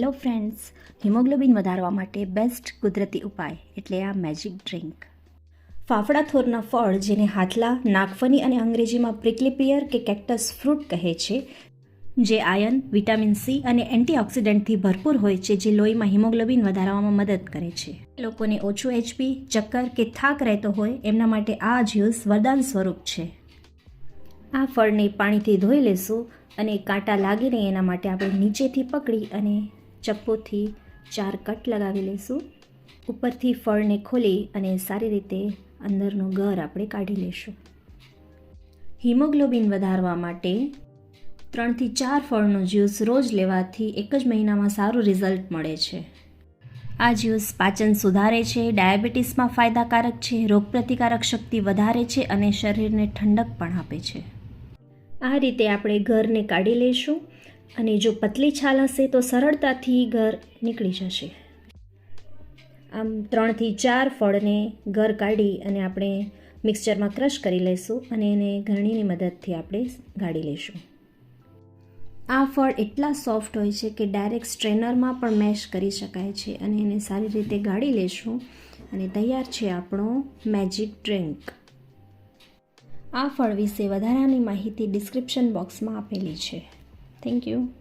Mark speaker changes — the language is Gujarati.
Speaker 1: હેલો ફ્રેન્ડ્સ હિમોગ્લોબિન વધારવા માટે બેસ્ટ કુદરતી ઉપાય એટલે આ મેજિક ડ્રિંક ફાફડા થોરના ફળ જેને હાથલા, નાગફની અને અંગ્રેજીમાં પ્રિક્લિપિયર કે કેક્ટસ ફ્રૂટ કહે છે, જે આયન વિટામિન સી અને એન્ટીઓક્સિડન્ટથી ભરપૂર હોય છે, જે લોહીમાં હિમોગ્લોબિન વધારવામાં મદદ કરે છે. લોકોને ઓછું એચપી ચક્કર કે થાક રહેતો હોય, એમના માટે આ જ્યુસ વરદાન સ્વરૂપ છે. આ ફળને પાણીથી ધોઈ લેશું અને કાંટા લાગે એના માટે આપણે નીચેથી પકડી અને ચપ્પુથી ચાર કટ લગાવી લઈશું. ઉપરથી ફળને ખોલી અને સારી રીતે અંદરનો ગર આપણે કાઢી લઈશું. હિમોગ્લોબિન વધારવા માટે ત્રણથી ચાર ફળનો જ્યુસ રોજ લેવાથી એક જ મહિનામાં સારું રિઝલ્ટ મળે છે. આ જ્યુસ પાચન સુધારે છે, ડાયાબિટીસમાં ફાયદાકારક છે, રોગપ્રતિકારક શક્તિ વધારે છે અને શરીરને ઠંડક પણ આપે છે. આ રીતે આપણે ઘરને કાઢી લઈશું. અને જો પતલી છાલ હશે તો સરળતાથી ઘર નીકળી જશે. આમ ત્રણથી ચાર ફળને ઘર કાઢી અને આપણે મિક્સચરમાં ક્રશ કરી લઈશું અને એને ઘરણીની મદદથી આપણે ગાળી લઈશું. આ ફળ એટલા સોફ્ટ હોય છે કે ડાયરેક્ટ સ્ટ્રેનરમાં પણ મેશ કરી શકાય છે અને એને સારી રીતે ગાળી લેશું અને તૈયાર છે આપણો મેજિક ડ્રિંક. આ ફળ વિશે વધારાની માહિતી ડિસ્ક્રિપ્શન બોક્સમાં આપેલી છે. thank you.